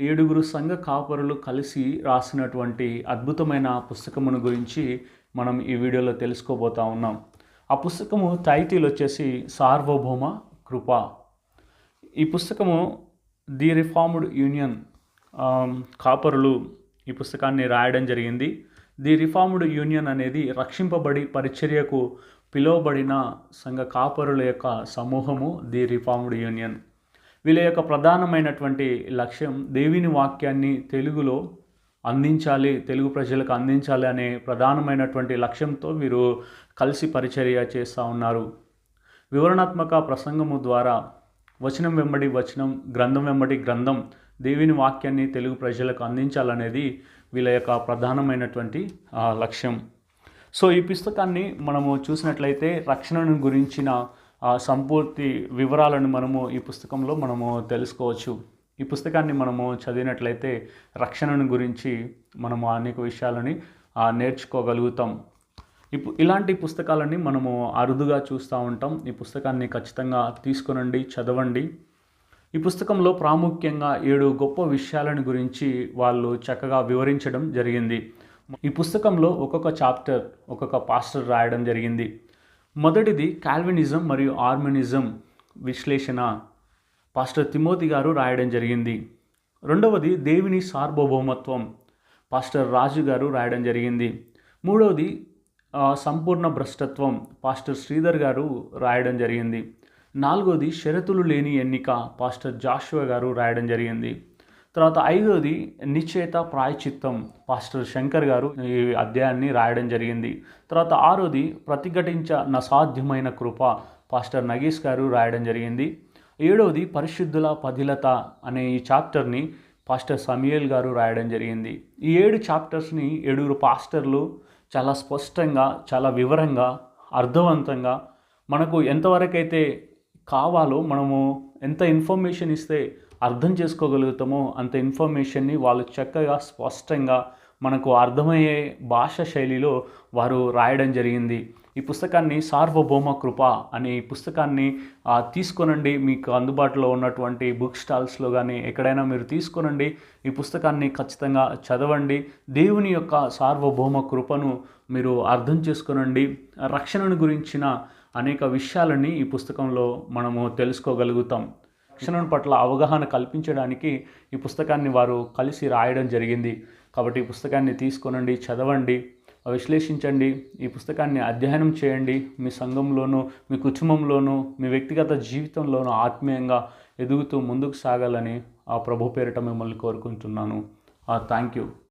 ఏడుగురు సంఘ కాపరులు కలిసి రాసినటువంటి అద్భుతమైన పుస్తకమును గురించి మనం ఈ వీడియోలో తెలుసుకోబోతా ఉన్నాం. ఆ పుస్తకము టైటిల్ వచ్చేసి సార్వభౌమ కృప. ఈ పుస్తకము ది రిఫార్మ్డ్ యూనియన్ కాపరులు ఈ పుస్తకాన్ని రాయడం జరిగింది. ది రిఫార్మ్డ్ యూనియన్ అనేది రక్షింపబడి పరిచర్యకు పిలువబడిన సంఘ కాపరుల యొక్క సమూహము ది రిఫార్మ్డ్ యూనియన్. వీళ్ళ యొక్క ప్రధానమైనటువంటి లక్ష్యం దేవుని వాక్యాన్ని తెలుగులో అందించాలి తెలుగు ప్రజలకు అందించాలి అనే ప్రధానమైనటువంటి లక్ష్యంతో వీరు కలిసి పరిచర్య చేస్తూ ఉన్నారు. వివరణాత్మక ప్రసంగము ద్వారా వచనం వెంబడి వచనం గ్రంథం వెంబడి గ్రంథం దేవుని వాక్యాన్ని తెలుగు ప్రజలకు అందించాలనేది వీళ్ళ యొక్క ప్రధానమైనటువంటి లక్ష్యం. సో ఈ పుస్తకాన్ని మనము చూసినట్లయితే రక్షణను గురించిన ఆ, సంపూర్తి వివరాలను మనము ఈ పుస్తకంలో మనము తెలుసుకోవచ్చు. ఈ పుస్తకాన్ని మనము చదివినట్లయితే రక్షణను గురించి మనము అనేక విషయాలని నేర్చుకోగలుగుతాం. ఇప్పు ఇలాంటి పుస్తకాలని మనము అరుదుగా చూస్తూ ఉంటాం. ఈ పుస్తకాన్ని ఖచ్చితంగా తీసుకునండి చదవండి. ఈ పుస్తకంలో ప్రాముఖ్యంగా ఏడు గొప్ప విషయాలను గురించి వాళ్ళు చక్కగా వివరించడం జరిగింది. ఈ పుస్తకంలో ఒక్కొక్క చాప్టర్ ఒక్కొక్క పాస్టర్ రాయడం జరిగింది. మొదటిది కాల్వినిజం మరియు ఆర్మనిజం విశ్లేషణ. పాస్టర్ తిమోతి గారు రాయడం జరిగింది. రెండవది దేవుని సార్వభౌమత్వం. పాస్టర్ రాజు గారు రాయడం జరిగింది. మూడవది సంపూర్ణ భ్రష్టత్వం. పాస్టర్ శ్రీధర్ గారు రాయడం జరిగింది. నాలుగవది షరతులు లేని ఎన్నిక. పాస్టర్ జాషువా గారు రాయడం జరిగింది. తర్వాత ఐదోది నిశ్చేత ప్రాయచిత్తం పాస్టర్ శంకర్ గారు ఈ అధ్యాయాన్ని రాయడం జరిగింది. తర్వాత ఆరోది ప్రతిఘటించ నసాధ్యమైన కృప. పాస్టర్ నగేష్ గారు రాయడం జరిగింది. ఏడవది పరిశుద్ధుల పదిలత అనే ఈ చాప్టర్ని పాస్టర్ సమీయల్ గారు రాయడం జరిగింది. ఈ ఏడు చాప్టర్స్ని ఏడుగురు పాస్టర్లు చాలా స్పష్టంగా చాలా వివరంగా అర్థవంతంగా మనకు ఎంతవరకైతే కావాలో మనము ఎంత ఇన్ఫర్మేషన్ ఇస్తే అర్థం చేసుకోగలుగుతామో అంత ఇన్ఫర్మేషన్ని వాళ్ళు చక్కగా స్పష్టంగా మనకు అర్థమయ్యే భాష శైలిలో వారు రాయడం జరిగింది. ఈ పుస్తకాన్ని సార్వభౌమ కృప అనే ఈ పుస్తకాన్ని ఆ, తీసుకొనండి. మీకు అందుబాటులో ఉన్నటువంటి బుక్ స్టాల్స్లో కానీ ఎక్కడైనా మీరు తీసుకొనండి. ఈ పుస్తకాన్ని ఖచ్చితంగా చదవండి. దేవుని యొక్క సార్వభౌమ కృపను మీరు అర్థం చేసుకొనండి. రక్షణను గురించిన అనేక విషయాలని ఈ పుస్తకంలో మనము తెలుసుకోగలుగుతాం. రక్షణ పట్ల అవగాహన కల్పించడానికి ఈ పుస్తకాన్ని వారు కలిసి రాయడం జరిగింది. కాబట్టి ఈ పుస్తకాన్ని తీసుకొనండి చదవండి విశ్లేషించండి ఈ పుస్తకాన్ని అధ్యయనం చేయండి. మీ సంఘంలోనూ మీ కుటుంబంలోనూ మీ వ్యక్తిగత జీవితంలోనూ ఆత్మీయంగా ఎదుగుతూ ముందుకు సాగాలని ఆ ప్రభు పేరిట మిమ్మల్ని కోరుకుంటున్నాను. Thank you.